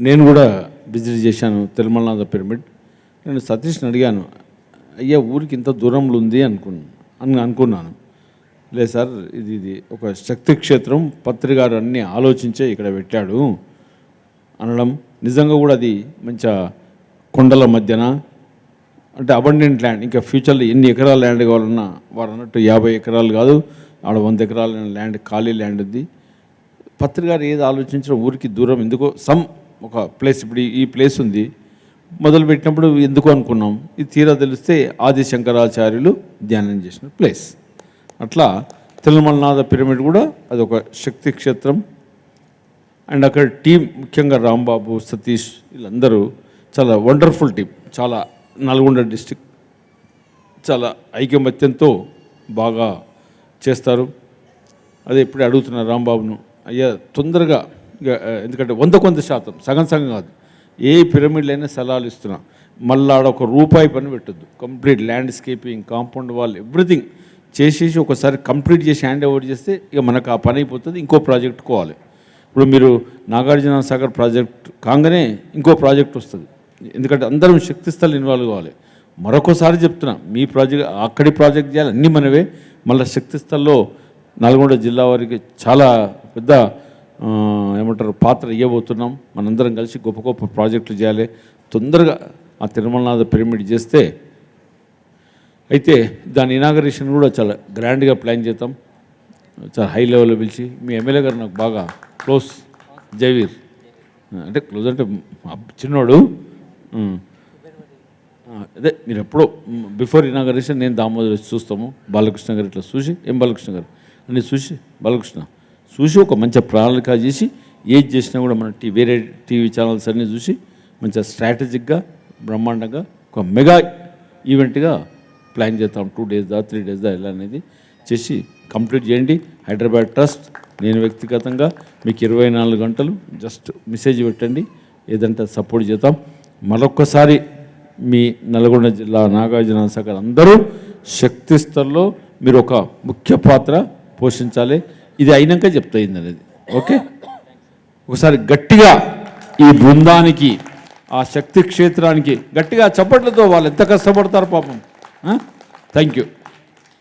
నేను కూడా విజిట్ చేశాను తిరుమలనాథ పిరమిడ్ నేను సతీష్ని అడిగాను అయ్యా ఊరికి ఇంత దూరంలో ఉంది అనుకున్నాను అని అనుకున్నాను. లేదు సార్ ఇది ఇది ఒక శక్తి క్షేత్రం పత్రికారు అన్ని అన్నీ ఆలోచించే ఇక్కడ పెట్టాడు అనడం నిజంగా కూడా అది మంచి కొండల మధ్యన అంటే అబండెంట్ ల్యాండ్ ఇంకా ఫ్యూచర్లో ఎన్ని ఎకరాల ల్యాండ్ కావాలన్నా వారు అన్నట్టు యాభై ఎకరాలు కాదు ఆడ వంద ఎకరాల ల్యాండ్ ఖాళీ ల్యాండ్ ఉంది. పత్రి గారు ఏది ఆలోచించిన ఊరికి దూరం ఎందుకో సమ్ ఒక ప్లేస్ ఇప్పుడు ఈ- ప్లేస్ ఉంది. మొదలుపెట్టినప్పుడు ఎందుకు అనుకున్నాం? ఇది తీరా తెలిస్తే ఆది శంకరాచార్యులు ధ్యానం చేసిన ప్లేస్ అట్లా తిరుమలనాథ పిరమిడ్ కూడా అదొక శక్తి క్షేత్రం. అండ్ అక్కడ టీం ముఖ్యంగా రాంబాబు సతీష్ వీళ్ళందరూ చాలా వండర్ఫుల్ టీం చాలా నల్గొండ డిస్టిక్ చాలా ఐకమత్యంతో బాగా చేస్తారు. అదే ఇప్పుడే అడుగుతున్నారు రాంబాబును అయ్యా తొందరగా ఎందుకంటే వంద కొంత శాతం సగం సగం కాదు. ఏ పిరమిడ్లైనా సలహాలు ఇస్తున్నా. మళ్ళీ ఆడ ఒక రూపాయి పని పెట్టద్దు. Complete landscaping compound wall everything చేసేసి ఒకసారి కంప్లీట్ చేసి హ్యాండ్ ఓవర్ చేస్తే ఇక మనకు ఆ పని అయిపోతుంది ఇంకో ప్రాజెక్ట్ కోవాలి. ఇప్పుడు మీరు నాగార్జున సాగర్ ప్రాజెక్ట్ కాగానే ఇంకో ప్రాజెక్ట్ వస్తుంది. ఎందుకంటే అందరం శక్తిస్థలు ఇన్వాల్వ్ కావాలి. మరొకసారి చెప్తున్నా మీ ప్రాజెక్ట్ అక్కడి ప్రాజెక్ట్ చేయాలి అన్నీ మనవే. మళ్ళీ శక్తిస్థల్లో నల్గొండ జిల్లా వారికి చాలా పెద్ద ఏమంటారు పాత్ర ఇవ్వబోతున్నాం మనందరం కలిసి గొప్ప గొప్ప ప్రాజెక్టులు చేయాలి. తొందరగా ఆ తిరుమలనాథ పిరమిడ్ చేస్తే అయితే దాని ఇనాగరేషన్ కూడా చాలా గ్రాండ్గా ప్లాన్ చేద్దాం. చాలా హై లెవెల్లో పిలిచి మీ ఎమ్మెల్యే గారు నాకు బాగా క్లోజ్ జయవీర్ అంటే క్లోజ్ అంటే చిన్నోడు. అదే మీరు ఎప్పుడో బిఫోర్ ఇనాగరేషన్ నేను దామోదర్ వచ్చి చూస్తాము. బాలకృష్ణ గారు ఇట్లా చూసి ఏం బాలకృష్ణ గారు? అని చూసి బాలకృష్ణ. చూసి ఒక మంచి ప్రణాళిక చేసి ఏది చేసినా కూడా మన టీ వేరే టీవీ ఛానల్స్ అన్నీ చూసి మంచిగా స్ట్రాటజిక్గా బ్రహ్మాండంగా ఒక మెగా ఈవెంట్గా ప్లాన్ చేస్తాం టూ డేస్ దా త్రీ డేస్ దా ఎలా అనేది చేసి కంప్లీట్ చేయండి. హైదరాబాద్ ట్రస్ట్ నేను వ్యక్తిగతంగా మీకు ఇరవై నాలుగు గంటలు జస్ట్ మెసేజ్ పెట్టండి. ఏదంటే సపోర్ట్ చేద్దాం. మరొక్కసారి మీ నల్గొండ జిల్లా నాగార్జున సాగర్ అందరూ శక్తి స్థల్లో మీరు ఒక ముఖ్య పాత్ర పోషించాలి. ఇది అయినాక చెప్తాయింది అనేది. ఓకే? ఒకసారి గట్టిగా ఈ బృందానికి ఆ శక్తి క్షేత్రానికి గట్టిగా చప్పట్లతో వాళ్ళు ఎంత కష్టపడతారు పాపం. Thank you